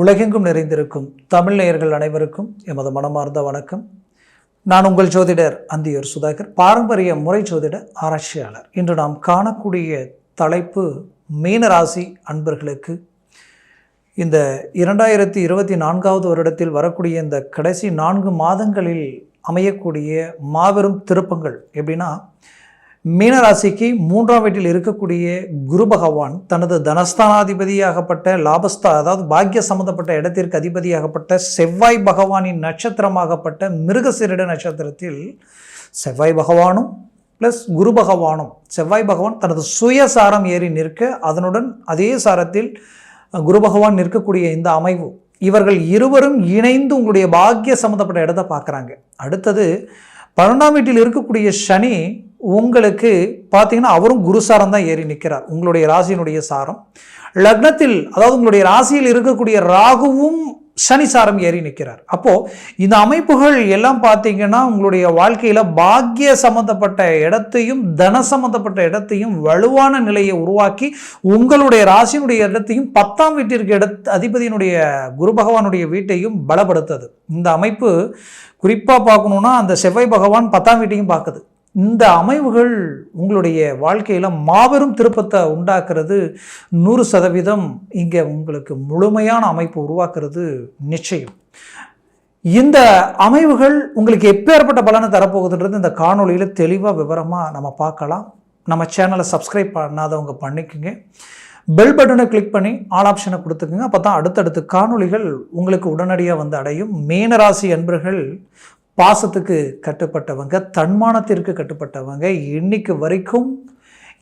உலகெங்கும் நிறைந்திருக்கும் தமிழ் நேயர்கள் அனைவருக்கும் எமது மனமார்ந்த வணக்கம். நான் உங்கள் ஜோதிடர் அந்தியூர் சுதாகர் பாரம்பரிய முறை ஜோதிட ஆராய்ச்சியாளர். இன்று நாம் காணக்கூடிய தலைப்பு மீனராசி அன்பர்களுக்கு. இந்த இரண்டாயிரத்தி இருபத்தி நான்காவது வருடத்தில் வரக்கூடிய இந்த கடைசி நான்கு மாதங்களில் அமையக்கூடிய மாபெரும் திருப்பங்கள் எப்படின்னா மீனராசிக்கு மூன்றாம் வீட்டில் இருக்கக்கூடிய குரு பகவான் தனது தனஸ்தானாதிபதியாகப்பட்ட லாபஸ்தா அதாவது பாக்கிய சம்பந்தப்பட்ட இடத்திற்கு அதிபதியாகப்பட்ட செவ்வாய் பகவானின் நட்சத்திரமாகப்பட்ட மிருகசிரிட நட்சத்திரத்தில் செவ்வாய் பகவானும் ப்ளஸ் குரு பகவானும் செவ்வாய் பகவான் தனது சுயசாரம் ஏறி நிற்க அதனுடன் அதே சாரத்தில் குரு பகவான் நிற்கக்கூடிய இந்த அமைவு இவர்கள் இருவரும் இணைந்து உங்களுடைய பாக்கிய சம்மந்தப்பட்ட இடத்தை பார்க்குறாங்க. அடுத்தது பன்னெண்டாம் வீட்டில் இருக்கக்கூடிய சனி உங்களுக்கு பார்த்தீங்கன்னா அவரும் குரு சாரம் தான் ஏறி நிற்கிறார். உங்களுடைய ராசியினுடைய சாரம். லக்னத்தில் அதாவது உங்களுடைய ராசியில் இருக்கக்கூடிய ராகுவும் சனி சாரம் ஏறி நிற்கிறார். அப்போது இந்த அமைப்புகள் எல்லாம் பார்த்தீங்கன்னா உங்களுடைய வாழ்க்கையில் பாக்கிய சம்பந்தப்பட்ட இடத்தையும் தன சம்பந்தப்பட்ட இடத்தையும் வலுவான நிலையை உருவாக்கி உங்களுடைய ராசியினுடைய இடத்தையும் பத்தாம் வீட்டிற்கு இட அதிபதியினுடைய குரு பகவானுடைய வீட்டையும் பலப்படுத்துது. இந்த அமைப்பு குறிப்பாக பார்க்கணுன்னா அந்த செவ்வாய் பகவான் பத்தாம் வீட்டையும் பார்க்குது. இந்த அமைவுகள் உங்களுடைய வாழ்க்கையில் மாபெரும் திருப்பத்தை உண்டாக்குறது நூறு சதவீதம் இங்கே உங்களுக்கு முழுமையான அமைப்பு உருவாக்குறது நிச்சயம். இந்த அமைவுகள் உங்களுக்கு எப்பேற்பட்ட பலனை தரப்போகுதுன்றது இந்த காணொலியில் தெளிவாக விவரமாக நம்ம பார்க்கலாம். நம்ம சேனலை சப்ஸ்கிரைப் பண்ணாதவங்க பண்ணிக்கோங்க. பெல் பட்டனை கிளிக் பண்ணி ஆல் ஆப்ஷனை கொடுத்துக்குங்க. அப்போ தான் அடுத்தடுத்து காணொளிகள் உங்களுக்கு உடனடியாக வந்து அடையும். மீனராசி அன்பர்கள் பாசத்துக்கு கட்டுப்பட்டவங்க தன்மானத்திற்கு கட்டுப்பட்டவங்க இன்னைக்கு வரைக்கும்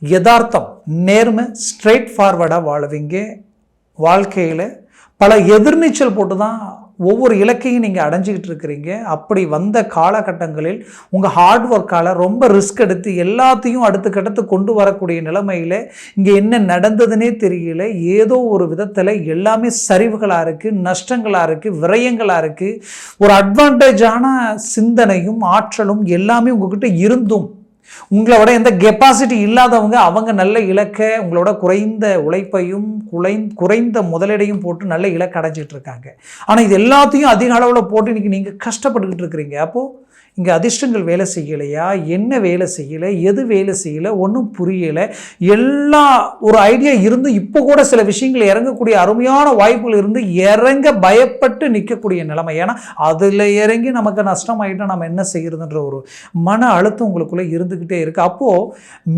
யதார்த்தம் நேர்மை ஸ்ட்ரெயிட் ஃபார்வர்டாக வாழுவீங்க. வாழ்க்கையில் பல எதிர்நீச்சல் போட்டு தான் ஒவ்வொரு இலக்கையும் நீங்கள் அடைஞ்சிக்கிட்டு இருக்கிறீங்க. அப்படி வந்த காலகட்டங்களில் உங்கள் ஹார்ட் ஒர்க்கால் ரொம்ப ரிஸ்க் எடுத்து எல்லாத்தையும் அடுத்த கட்டத்து கொண்டு வரக்கூடிய நிலைமையில் இங்கே என்ன நடந்ததுன்னே தெரியல. ஏதோ ஒரு விதத்தில் எல்லாமே சரிவுகளாக இருக்குது நஷ்டங்களாக இருக்குது விரயங்களாக இருக்குது ஒரு அட்வான்டேஜான சிந்தனையும் ஆற்றலும் எல்லாமே உங்ககிட்ட இருந்தும் உங்களோட எந்த கெப்பாசிட்டி இல்லாதவங்க அவங்க நல்ல இலக்கை உங்களோட குறைந்த உழைப்பையும் குலை குறைந்த முதலீடையும் போட்டு நல்ல இலக்கு அடைஞ்சிட்டு இருக்காங்க. ஆனால் இது எல்லாத்தையும் அதிக அளவில் போட்டு இன்னைக்கு நீங்கள் கஷ்டப்பட்டுக்கிட்டு இருக்கிறீங்க. அப்போது இங்கே அதிர்ஷ்டங்கள் வேலை செய்யலையா? என்ன வேலை செய்யலை? எது வேலை செய்யலை? ஒன்றும் புரியலை. எல்லா ஒரு ஐடியா இருந்து இப்போ கூட சில விஷயங்கள் இறங்கக்கூடிய அருமையான வாய்ப்புகள் இருந்து இறங்க பயப்பட்டு நிற்கக்கூடிய நிலைமை. ஏன்னா அதில் இறங்கி நமக்கு நஷ்டமாயிட்டா நம்ம என்ன செய்கிறதுன்ற ஒரு மன அழுத்தம் உங்களுக்குள்ளே இருந்துக்கிட்டே இருக்குது அப்போது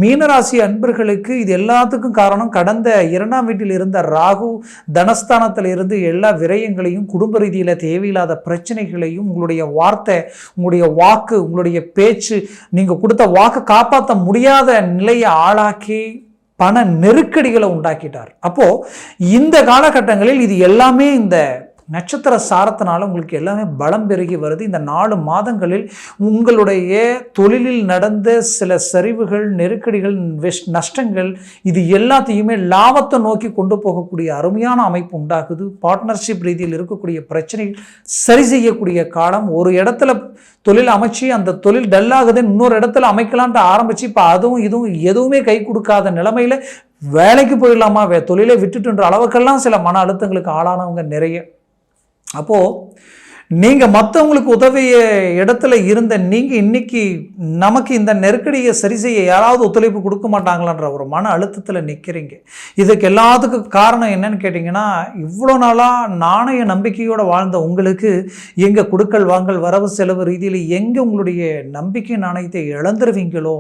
மீனராசி அன்பர்களுக்கு இது எல்லாத்துக்கும் காரணம் கடந்த இரண்டாம் வீட்டில் இருந்த ராகு தனஸ்தானத்தில் இருந்து எல்லா விரயங்களையும் குடும்ப ரீதியில் தேவையில்லாத பிரச்சனைகளையும் உங்களுடைய வார்த்தை உங்களுடைய வாக்கு உங்களுடைய பேச்சு நீங்கள் கொடுத்த வாக்கை காப்பாற்ற முடியாத நிலையை ஆளாக்கி பண நெருக்கடிகளை உண்டாக்கிட்டார். அப்போது இந்த காலகட்டங்களில் இது எல்லாமே இந்த நட்சத்திர சாரத்தினால உங்களுக்கு எல்லாமே பலம் பெருகி வருது. இந்த நாலு மாதங்களில் உங்களுடைய தொழிலில் நடந்த சில சரிவுகள் நெருக்கடிகள் வெஷ் நஷ்டங்கள் இது எல்லாத்தையுமே லாபத்தை நோக்கி கொண்டு போகக்கூடிய அருமையான அமைப்பு உண்டாகுது. பார்ட்னர்ஷிப் ரீதியில் இருக்கக்கூடிய பிரச்சனைகள் சரி செய்யக்கூடிய காலம். ஒரு இடத்துல தொழில் அமைச்சு அந்த தொழில் டல்லாகுது இன்னொரு இடத்துல அமைக்கலான்ட்டு ஆரம்பிச்சு இப்போ அதுவும் இதுவும் எதுவுமே கை கொடுக்காத நிலைமையில் வேலைக்கு போயிடலாமா? வே தொழிலை விட்டுட்டுன்ற அளவுக்கெல்லாம் சில மன அழுத்தங்களுக்கு ஆளானவங்க நிறைய அப்போது நீங்கள் மற்றவங்களுக்கு உதவிய இடத்துல இருந்த நீங்கள் இன்னைக்கு நமக்கு இந்த நெருக்கடியை சரி செய்ய யாராவது ஒத்துழைப்பு கொடுக்க மாட்டாங்களான்ற ஒரு மன அழுத்தத்தில் நிற்கிறீங்க இதுக்கு எல்லாத்துக்கும் காரணம் என்னன்னு கேட்டிங்கன்னா இவ்வளோ நாளாக நாணய நம்பிக்கையோடு வாழ்ந்த உங்களுக்கு எங்கே கொடுக்கல் வாங்கல் வரவு செலவு ரீதியில் எங்கே உங்களுடைய நம்பிக்கை நாணயத்தை இழந்துருவீங்களோ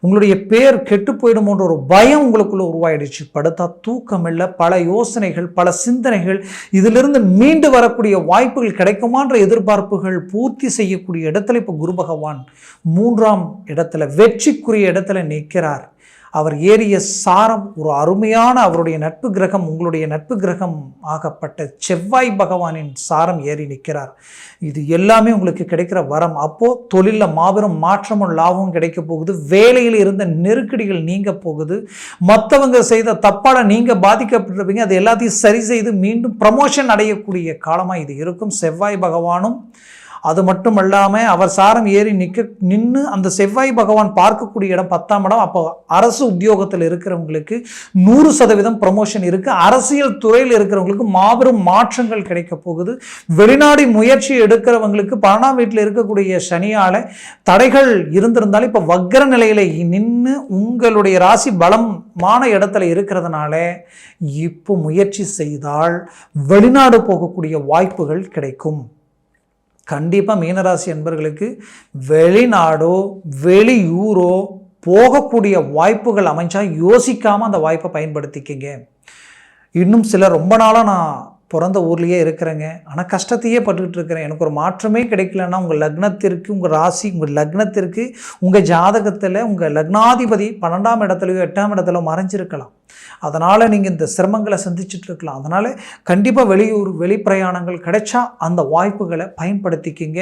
உங்களுடைய பேர் கெட்டு போயிடுமோன்ற ஒரு பயம் உங்களுக்குள்ளே உருவாயிடுச்சு. படுத்தா தூக்கம் இல்லை பல யோசனைகள் பல சிந்தனைகள் இதிலிருந்து மீண்டு வரக்கூடிய வாய்ப்புகள் கிடைக்குமான்ற எதிர்பார்ப்புகள் பூர்த்தி செய்யக்கூடிய இடத்துல இப்போ குரு பகவான் மூன்றாம் இடத்துல வெற்றிக்குரிய இடத்துல நிற்கிறார். அவர் ஏறிய சாரம் ஒரு அருமையான அவருடைய நட்பு கிரகம் உங்களுடைய நட்பு கிரகம் ஆகப்பட்ட செவ்வாய் பகவானின் சாரம் ஏறி நிற்கிறார். இது எல்லாமே உங்களுக்கு கிடைக்கிற வரம். அப்போது தொழிலில் மாபெரும் மாற்றமும் லாபமும் கிடைக்க போகுது. வேலையில் இருந்த நெருக்கடிகள் நீங்க போகுது. மற்றவங்க செய்த தப்பால் நீங்கள் பாதிக்கப்பட்டிருப்பீங்க. அது எல்லாத்தையும் சரி செய்து மீண்டும் ப்ரமோஷன் அடையக்கூடிய காலமாக இது இருக்கும். செவ்வாய் பகவானும் அது மட்டும் இல்லாமல் அவர் சாரம் ஏறி நிற்க நின்று அந்த செவ்வாய் பகவான் பார்க்கக்கூடிய இடம் பத்தாம் இடம். அப்போ அரசு உத்தியோகத்தில் இருக்கிறவங்களுக்கு நூறு சதவீதம் ப்ரமோஷன் இருக்குது அரசியல் துறையில் இருக்கிறவங்களுக்கு மாபெரும் மாற்றங்கள் கிடைக்க போகுது. வெளிநாடு முயற்சி எடுக்கிறவங்களுக்கு பன்னெண்டாம் வீட்டில் இருக்கக்கூடிய சனியால தடைகள் இருந்திருந்தாலும் இப்போ வக்கர நிலையில் நின்று உங்களுடைய ராசி பலமான இடத்துல இருக்கிறதுனால இப்போ முயற்சி செய்தால் வெளிநாடு போகக்கூடிய வாய்ப்புகள் கிடைக்கும். கண்டிப்பாக மீனராசி என்பர்களுக்கு வெளிநாடோ வெளியூரோ போகக்கூடிய வாய்ப்புகள் அமைஞ்சால் யோசிக்காமல் அந்த வாய்ப்பை பயன்படுத்திக்கிங்க. இன்னும் சில ரொம்ப நாளாக நான் பிறந்த ஊர்லேயே இருக்கிறேங்க. ஆனால் கஷ்டத்தையே பட்டுக்கிட்டு இருக்கிறேன். எனக்கு ஒரு மாற்றமே கிடைக்கலன்னா உங்கள் லக்னத்திற்கு உங்கள் ராசி உங்கள் லக்னத்திற்கு உங்கள் ஜாதகத்தில் உங்கள் லக்னாதிபதி பன்னெண்டாம் இடத்துலையோ எட்டாம் இடத்துலையோ மறைஞ்சிருக்கலாம். அதனால் நீங்கள் இந்த சிரமங்களை சந்திச்சுட்டு இருக்கலாம். அதனால் கண்டிப்பாக வெளியூர் வெளிப்பிரயாணங்கள் கிடைச்சா அந்த வாய்ப்புகளை பயன்படுத்திக்கிங்க.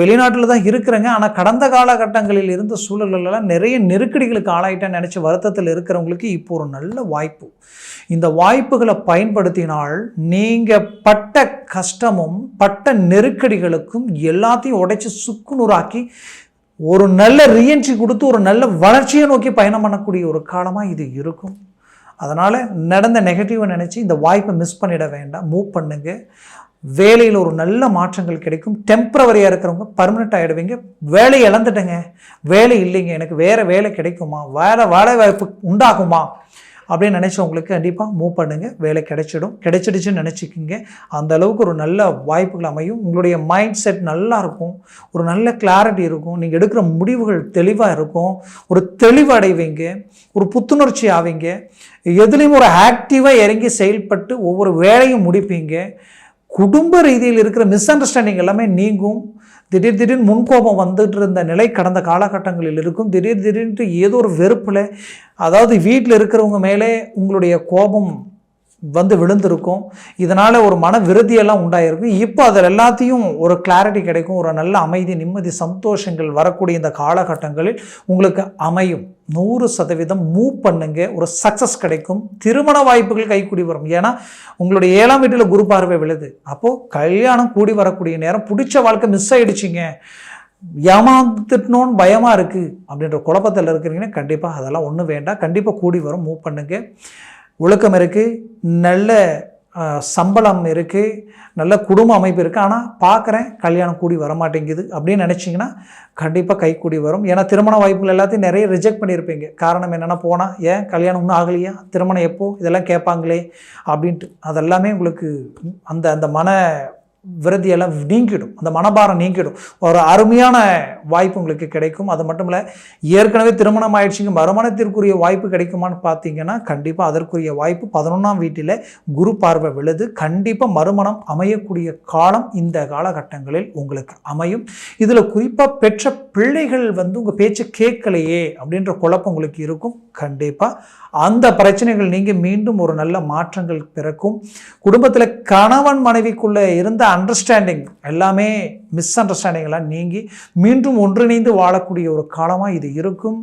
வெளிநாட்டில் தான் இருக்கிறேங்க. ஆனால் கடந்த காலகட்டங்களில் இருந்த சூழல்களெல்லாம் நிறைய நெருக்கடிகளுக்கு ஆளாயிட்டேன்னு நினச்சி வருத்தத்தில் இருக்கிறவங்களுக்கு இப்போ ஒரு நல்ல வாய்ப்பு. இந்த வாய்ப்புகளை பயன்படுத்தினால் நீங்கள் பட்ட கஷ்டமும் பட்ட நெருக்கடிகளுக்கும் எல்லாத்தையும் உடைச்சி சுக்குநூறாக்கி ஒரு நல்ல ரீஎன்ட்ரி கொடுத்து ஒரு நல்ல வளர்ச்சியை நோக்கி பயணம் பண்ணக்கூடிய ஒரு காலமாக இது இருக்கும். அதனால் நடந்த நெகட்டிவை நினச்சி இந்த வாய்ப்பை மிஸ் பண்ணிட வேண்டாம். மூவ் பண்ணுங்கள் வேலையில் ஒரு நல்ல மாற்றங்கள் கிடைக்கும். டெம்பரவரியாக இருக்கிறவங்க பர்மனெண்ட் ஆகிடுவீங்க வேலை இழந்துட்டேங்க. வேலை இல்லைங்க. எனக்கு வேறு வேலை கிடைக்குமா? வேறு வேலை வாய்ப்பு உண்டாகுமா? அப்படின்னு நினச்சவங்களுக்கு கண்டிப்பாக மூவ் பண்ணுங்கள் வேலை கிடைச்சிடும். கிடைச்சிடுச்சுன்னு நினச்சிக்கிங்க. அந்த அளவுக்கு ஒரு நல்ல வாய்ப்புகள் அமையும். உங்களுடைய மைண்ட் செட் நல்லா இருக்கும். ஒரு நல்ல கிளாரிட்டி இருக்கும். நீங்கள் எடுக்கிற முடிவுகள் தெளிவாக இருக்கும். ஒரு தெளிவு அடைவீங்க ஒரு புத்துணர்ச்சி ஆவீங்க. எதுலேயும் ஒரு ஆக்டிவாக இறங்கி செயல்பட்டு ஒவ்வொரு வேலையும் முடிப்பீங்க. குடும்ப ரீதியில் இருக்கிற மிஸ் அண்டர்ஸ்டாண்டிங் எல்லாமே நீங்கும். திடீர் திடீர்னு முன்கோபம் வந்துட்டு இருந்த நிலை கடந்த காலகட்டங்களில் இருக்கும். திடீர் திடீர்னு ஏதோ ஒரு வெறுப்பில் அதாவது வீட்டில் இருக்கிறவங்க மேலே உங்களுடைய கோபம் வந்து விழுந்திருக்கும். இதனால் ஒரு மன விருதியெல்லாம் உண்டாயிருக்கும் இப்போ அதில் எல்லாத்தையும் ஒரு கிளாரிட்டி கிடைக்கும். ஒரு நல்ல அமைதி நிம்மதி சந்தோஷங்கள் வரக்கூடிய இந்த காலகட்டங்களில் உங்களுக்கு அமையும். நூறு சதவீதம் மூவ் பண்ணுங்க. ஒரு சக்ஸஸ் கிடைக்கும். திருமண வாய்ப்புகள் கைக்கூடி வரும். ஏன்னா உங்களுடைய ஏழாம் வீட்டில் குரு பார்வை விழுது. அப்போது கல்யாணம் கூடி வரக்கூடிய நேரம் பிடிச்ச வாழ்க்கை மிஸ் ஆகிடுச்சிங்க ஏமாந்துட்டணும்னு பயமாக இருக்குது அப்படின்ற குழப்பத்தில் இருக்கிறீங்கன்னா கண்டிப்பாக அதெல்லாம் ஒன்றும் வேண்டாம். கண்டிப்பாக கூடி வரும். மூவ் பண்ணுங்கள் ஒழுக்கம் இருக்குது நல்ல சம்பளம் இருக்குது நல்ல குடும்ப அமைப்பு இருக்குது ஆனால் பார்க்குறேன் கல்யாணம் கூடி வரமாட்டேங்குது அப்படின்னு நினச்சிங்கன்னா கண்டிப்பாக கை கூடி வரும். ஏன்னா திருமண வாய்ப்புகள் எல்லாத்தையும் நிறைய ரிஜெக்ட் பண்ணியிருப்பீங்க. காரணம் என்னென்னா போனால் ஏன் கல்யாணம் ஒன்றும் ஆகலையா? திருமணம் எப்போது இதெல்லாம் கேட்பாங்களே? அப்படின்ட்டு. அதெல்லாமே உங்களுக்கு அந்த அந்த மன விரதியெல்லாம் நீங்கிடும். அந்த மனபாரம் நீங்கிடும். ஒரு அருமையான வாய்ப்பு உங்களுக்கு கிடைக்கும். அது மட்டும் இல்லை ஏற்கனவே திருமணம் ஆயிடுச்சுங்க. மறுமணத்திற்குரிய வாய்ப்பு கிடைக்குமான்னு பார்த்தீங்கன்னா கண்டிப்பாக அதற்குரிய வாய்ப்பு பதினொன்றாம் வீட்டில் குரு பார்வை விழுது. கண்டிப்பாக மறுமணம் அமையக்கூடிய காலம் இந்த காலகட்டங்களில் உங்களுக்கு அமையும். இதில் குறிப்பாக பெற்ற பிள்ளைகள் வந்து உங்கள் பேச்சு கேட்கலையே அப்படின்ற குழப்பம் உங்களுக்கு இருக்கும். கண்டிப்பாக அந்த பிரச்சனைகள் நீங்கள் மீண்டும் ஒரு நல்ல மாற்றங்கள் பிறக்கும். குடும்பத்தில் கணவன் மனைவிக்குள்ளே இருந்த அண்டர்ஸ்டாண்டிங் எல்லாமே மிஸ் அண்டர்ஸ்டாண்டிங்லாம் நீங்கி மீண்டும் ஒன்றிணைந்து வாழக்கூடிய ஒரு காலமாக இது இருக்கும்.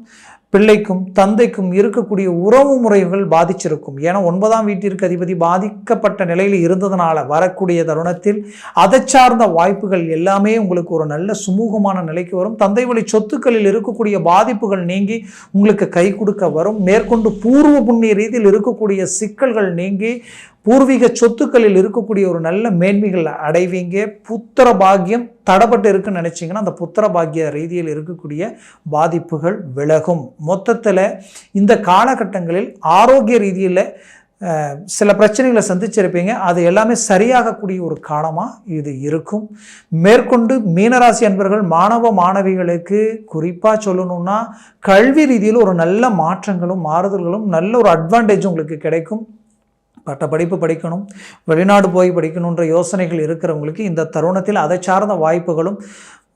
பிள்ளைக்கும் தந்தைக்கும் இருக்கக்கூடிய உறவு முறைகள் பாதிச்சிருக்கும். ஏன்னா ஒன்பதாம் வீட்டிற்கு அதிபதி பாதிக்கப்பட்ட நிலையில் இருந்ததுனால வரக்கூடிய தருணத்தில் அதை சார்ந்த வாய்ப்புகள் எல்லாமே உங்களுக்கு ஒரு நல்ல சுமூகமான நிலைக்கு வரும். தந்தை வழி சொத்துக்களில் இருக்கக்கூடிய பாதிப்புகள் நீங்கி உங்களுக்கு கை கொடுக்க வரும். மேற்கொண்டு பூர்வ புண்ணிய ரீதியில் இருக்கக்கூடிய சிக்கல்கள் நீங்கி பூர்வீக சொத்துக்களில் இருக்கக்கூடிய ஒரு நல்ல மேன்மைகள் அடைவீங்க. புத்திர பாக்கியம் தடப்பட்டு இருக்குன்னு நினச்சிங்கன்னா அந்த புத்திர பாக்கிய ரீதியில் இருக்கக்கூடிய பாதிப்புகள் விலகும். மொத்தத்தில் இந்த காலகட்டங்களில் ஆரோக்கிய ரீதியில் சில பிரச்சனைகளை சந்திச்சிருப்பீங்க. அது எல்லாமே சரியாகக்கூடிய ஒரு காலமாக இது இருக்கும். மேற்கொண்டு மீனராசி அன்பர்கள் மாணவ மாணவிகளுக்கு குறிப்பாக சொல்லணும்னா கல்வி ரீதியில் ஒரு நல்ல மாற்றங்களும் மாறுதல்களும் நல்ல ஒரு அட்வான்டேஜ் உங்களுக்கு கிடைக்கும். பட்ட படிப்பு படிக்கணும் வெளிநாடு போய் படிக்கணுன்ற யோசனைகள் இருக்கிறவங்களுக்கு இந்த தருணத்தில் அதை சார்ந்த வாய்ப்புகளும்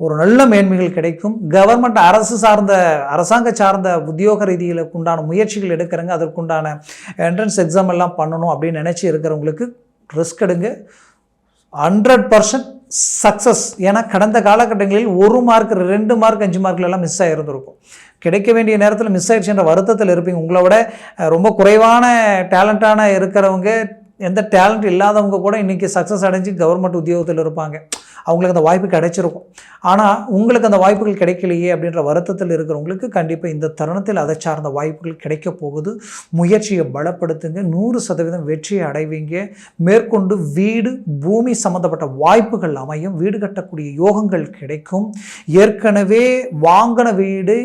ஒரு நல்ல மேன்மைகள் கிடைக்கும். கவர்மெண்ட் அரசு சார்ந்த அரசாங்க சார்ந்த உத்தியோக ரீதியில் உண்டான முயற்சிகள் எடுக்கிறங்க. அதற்குண்டான என்ட்ரன்ஸ் எக்ஸாம் எல்லாம் பண்ணணும் அப்படின்னு நினச்சி இருக்கிறவங்களுக்கு ரிஸ்க் எடுங்க. ஹண்ட்ரட் பர்சன்ட் சக்ஸஸ் ஏன்னா கடந்த காலகட்டங்களில் ஒரு மார்க் ரெண்டு மார்க் அஞ்சு மார்க்ல எல்லாம் மிஸ் ஆகிருந்திருக்கும் கிடைக்க வேண்டிய நேரத்தில் மிஸ் ஆயிடுச்சுன்ற வருத்தத்தில் இருப்பீங்க. உங்களை விட ரொம்ப குறைவான டேலண்டான இருக்கிறவங்க எந்த டேலண்ட் இல்லாதவங்க கூட இன்றைக்கி சக்ஸஸ் அடைஞ்சு கவர்மெண்ட் உத்தியோகத்தில் இருப்பாங்க. அவங்களுக்கு அந்த வாய்ப்பு கிடைச்சிருக்கும். ஆனால் உங்களுக்கு அந்த வாய்ப்புகள் கிடைக்கலையே அப்படின்ற வருத்தத்தில் இருக்கிறவங்களுக்கு கண்டிப்பாக இந்த தருணத்தில் அதை சார்ந்த வாய்ப்புகள் கிடைக்க போகுது. முயற்சியை பலப்படுத்துங்க. நூறு சதவீதம் வெற்றியை அடைவீங்க. மேற்கொண்டு வீடு பூமி சம்மந்தப்பட்ட வாய்ப்புகள் அமையும். வீடு கட்டக்கூடிய யோகங்கள் கிடைக்கும். ஏற்கனவே வாங்கின வீடு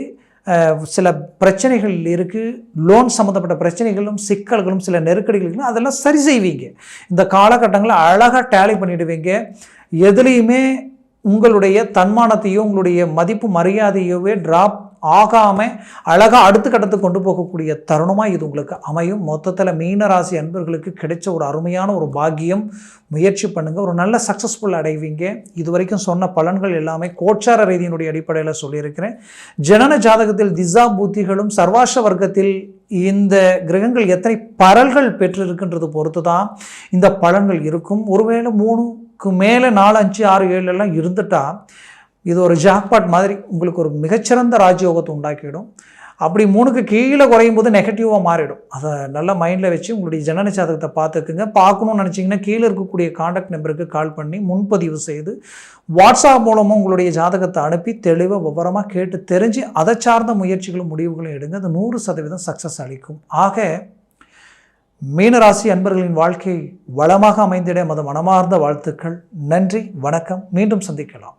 சில பிரச்சனைகள் இருக்குது லோன் சம்மந்தப்பட்ட பிரச்சனைகளும் சிக்கல்களும் சில நெருக்கடிகள் அதெல்லாம் சரி செய்வீங்க. இந்த காலகட்டங்களில் அழகாக டேலி பண்ணிவிடுவீங்க எதுலேயுமே உங்களுடைய தன்மானத்தையோ உங்களுடைய மதிப்பு மரியாதையோவே ட்ராப் ஆகாமல் அழகாக அடுத்த கட்டத்துக்கு கொண்டு போகக்கூடிய தருணமாக இது உங்களுக்கு அமையும். மொத்தத்தில் மீனராசி அன்பர்களுக்கு கிடைச்ச ஒரு அருமையான ஒரு பாக்கியம். முயற்சி பண்ணுங்கள் ஒரு நல்ல சக்ஸஸ்ஃபுல் அடைவீங்க. இது வரைக்கும் சொன்ன பலன்கள் எல்லாமே கோச்சார ரீதியினுடைய அடிப்படையில் சொல்லியிருக்கிறேன். ஜனன ஜாதகத்தில் திசா புத்திகளும் சர்வாஷ வர்க்கத்தில் இந்த கிரகங்கள் எத்தனை பரல்கள் பெற்றிருக்கின்றது பொறுத்து தான் இந்த பலன்கள் இருக்கும். ஒருவேளை மூணு மூணுக்கு மேலே நாலு அஞ்சு ஆறு ஏழு எல்லாம் இது ஒரு ஜாக்பாட் மாதிரி உங்களுக்கு ஒரு மிகச்சிறந்த ராஜயோகத்தை உண்டாக்கிடும் அப்படி மூணுக்கு கீழே குறையும் போது நெகட்டிவாக மாறிடும். அதை நல்லா மைண்டில் வச்சு உங்களுடைய ஜனன ஜாதகத்தை பார்த்துக்குங்க. பார்க்கணும்னு நினச்சிங்கன்னா கீழே இருக்கக்கூடிய காண்டாக்ட் நம்பருக்கு கால் பண்ணி முன்பதிவு செய்து வாட்ஸ்அப் மூலமாக உங்களுடைய ஜாதகத்தை அனுப்பி தெளிவாக விவரமாக கேட்டு தெரிஞ்சு அதை சார்ந்த முயற்சிகளும் முடிவுகளும் எடுங்க. அது நூறு சதவீதம் சக்ஸஸ் அளிக்கும். ஆக மீனராசி அன்பர்களின் வாழ்க்கை வளமாக அமைந்திட மது மனமார்ந்த வாழ்த்துக்கள். நன்றி வணக்கம். மீண்டும் சந்திக்கலாம்.